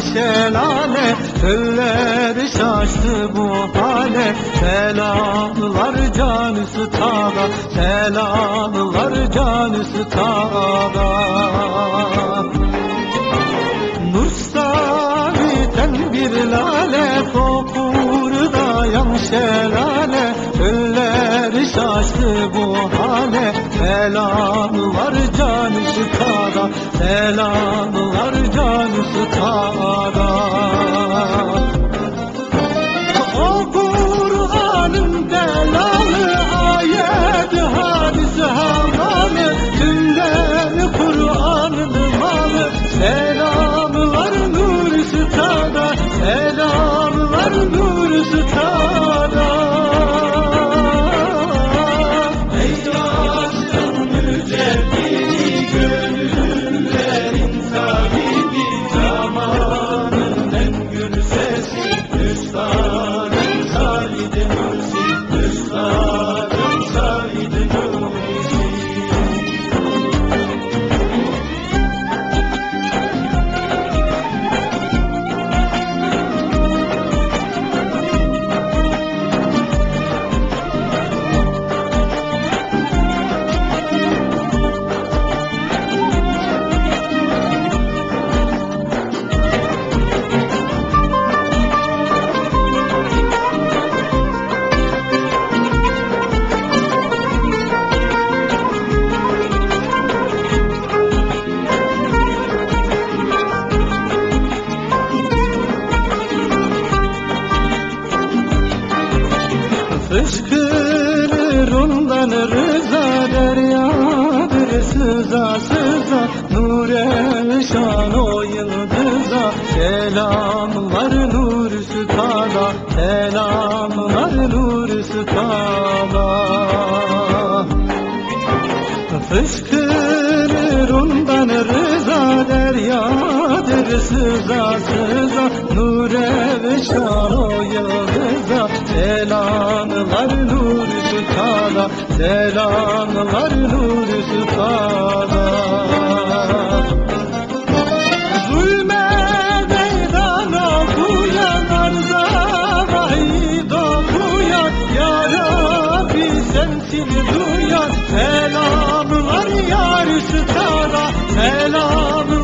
şelale Çölleri şaştı bu hale. Selamlar canı stada Selamlar canı stada Nur sabiten bir lale Kokur dayan şelale Çölleri şaştı bu hale. Selamlar canı stada Selamlar canı stada o Kur'an'ın delalı ayet hadis havalı Tümleri Kur'an'ın malı Selamlar Ondan rıza deryadır sıza sıza Nure şan o yıldıza Selamlar nur üstada Selamlar nur üstada. Fışkırır ondan rıza deryadır sıza sıza nurevi çaro yıldıza Selanlar nur sütada Selanlar nur sütada Zulme meydana kuyan Ya Rabbi sensin Selamlar yar sütada Selamlar